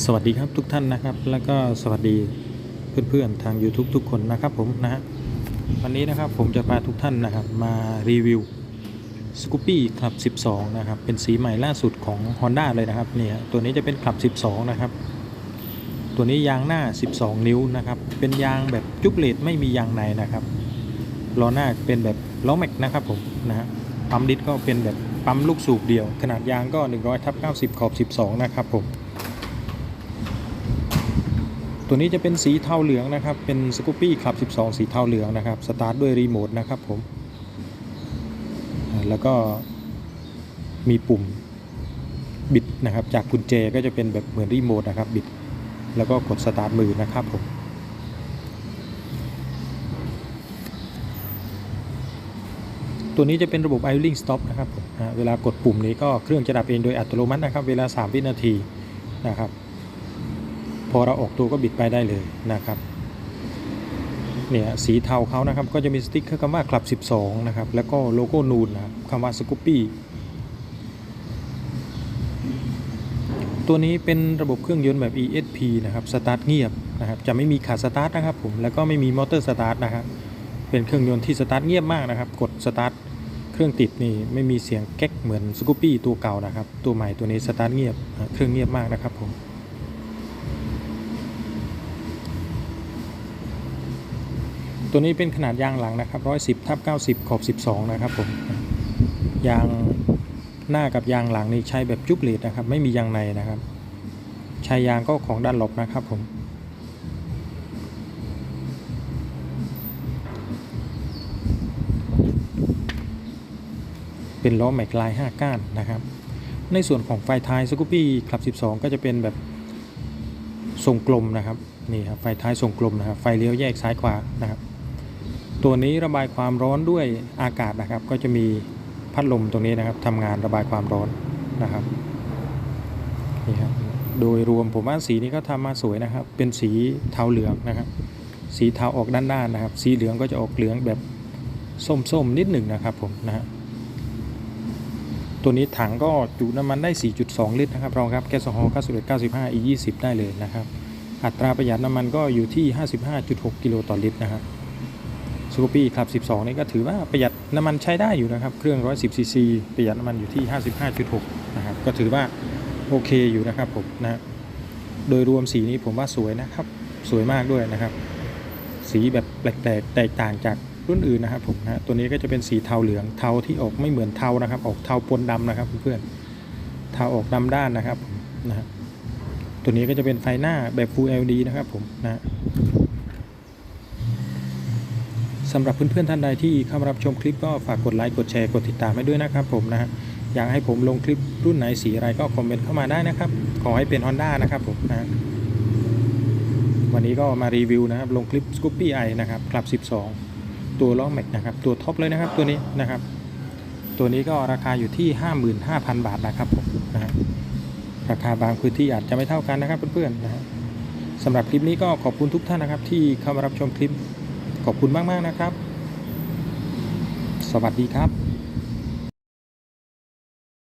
สวัสดีครับทุกท่านนะครับ แล้วก็สวัสดีเพื่อนๆทาง YouTube ทุกคนนะครับผมนะฮะวันนี้นะครับผมจะพาทุกท่านนะครับมารีวิว s c o o p y Club 12 นะครับ เป็นสีใหม่ล่าสุดของ Honda เลยนะครับเนี่ยตัวนี้จะเป็น Club 12 นะครับ ตัวนี้ยางหน้า 12 นิ้วนะครับ เป็นยางแบบจุกเลดไม่มียางในนะครับล้อหน้าเป็นแบบล้อแม็กนะครับผมนะฮะปั๊มดิสก็เป็นแบบปั๊มลูกสูบเดียว ขนาดยางก็ 100ทับ90 ขอบ 12 นะครับผม ตัวนี้จะเป็นสีเทาเหลืองนะครับ เป็นสกูปปี้คลับ 12 สีเทาเหลืองนะครับ สตาร์ทด้วยรีโมทนะครับผม แล้วก็มีปุ่มบิดนะครับ จากกุญแจก็จะเป็นแบบเหมือนรีโมทนะครับบิด แล้วก็กดสตาร์ทมือนะครับผมตัวนี้จะเป็นระบบ idling stop นะครับผมเวลากดปุ่มนี้ก็เครื่องจะดับเองโดยอัตโนมัตินะครับ เวลา 3 วินาทีนะครับ พอเราออกตัวก็บิดไปได้เลยนะครับเนี่ยสีเทาเขานะครับก็จะมีสติ๊กเกอร์คำว่าคลับ 12 นะครับ แล้วก็โลโก้นูนนะครับคำว่าสกูปปี้ตัวนี้เป็นระบบเครื่องยนต์แบบ ESP นะครับสตาร์ทเงียบนะครับจะไม่มีขาดสตาร์ทนะครับผมแล้วก็ไม่มีมอเตอร์สตาร์ทนะครับเป็นเครื่องยนต์ที่สตาร์ทเงียบมากนะครับ กดสตาร์ทเครื่องติดนี่ไม่มีเสียงแก๊กเหมือนสกูปปี้ตัวเก่านะครับ ตัวใหม่ตัวนี้สตาร์ทเงียบเครื่องเงียบมากนะครับผม ตัวนี้เป็นขนาดยางหลังนะครับ110ทับ90 ขอบ 12 นะครับผมยางหน้ากับยางหลังนี่ใช้แบบจุบเลดนะครับ ไม่มียางในนะครับ ใช้ยางก็ของด้านหลบนะครับผมเป็นล้อแม็กลาย 5 ก้านนะครับ ในส่วนของไฟท้ายสกูปี้คลับ 12 ก็จะเป็นแบบทรงกลมนะครับ นี่ครับไฟท้ายทรงกลมนะครับ ไฟเลี้ยวแยกซ้ายขวานะครับ ตัวนี้ระบายความร้อนด้วยอากาศนะครับ ก็จะมีพัดลมตรงนี้นะครับทำงานระบายความร้อนนะครับนี่ครับโดยรวมผมว่าสีนี้ก็ทำมาสวยนะครับ เป็นสีเทาเหลืองนะครับ สีเทาออกด้านๆนะครับ สีเหลืองก็จะออกเหลืองแบบส้มๆนิดหนึ่งนะครับผมนะฮะตัวนี้ถังก็จุน้ำมันได้ 4.2 ลิตรนะครับรองรับแก๊สโซฮอล์91 95 E 20 ได้เลยนะครับ อัตราประหยัดน้ำมันก็อยู่ที่ 55.6 กิโลต่อลิตรนะครับ สกูปี้ครับ 12 นี่ก็ถือว่าประหยัดน้ำมันใช้ได้อยู่นะครับ เครื่อง 110ซีซีประหยัดน้ำมันอยู่ที่ 55.6 นะครับ ก็ถือว่าโอเคอยู่นะครับผมนะโดยรวมสีนี้ผมว่าสวยนะครับ สวยมากด้วยนะครับ สีแบบแปลกๆแตกต่างจากรุ่นอื่นนะครับผมนะตัวนี้ก็จะเป็นสีเทาเหลืองเทาที่ออกไม่เหมือนเทานะครับ ออกเทาปนดำนะครับเพื่อนๆเทาออกดำด้านนะครับนะตัวนี้ก็จะเป็นไฟหน้าแบบ Full LED นะครับผมนะ สำหรับเพื่อนๆท่านใดที่เข้ามารับชมคลิปก็ฝากกดไลค์กดแชร์กดติดตามให้ด้วยนะครับผมนะฮะอยากให้ผมลงคลิปรุ่นไหนสีอะไรก็คอมเมนต์เข้ามาได้นะครับ ขอให้เป็น Honda นะครับผมนะฮะวันนี้ก็มารีวิวนะครับลงคลิป Scoopy i นะครับคลับ 12 ตัวล้อแม็กนะครับตัวท็อปเลยนะครับตัวนี้นะครับ ตัวนี้ก็ราคาอยู่ที่ 55,000 บาทนะครับผมนะฮะราคาบางพื้นที่อาจจะไม่เท่ากันนะครับเพื่อนๆนะฮะสำหรับคลิปนี้ก็ขอบคุณทุกท่านนะครับที่เข้ามารับชมคลิป ขอบคุณมาก ๆ นะครับ สวัสดีครับ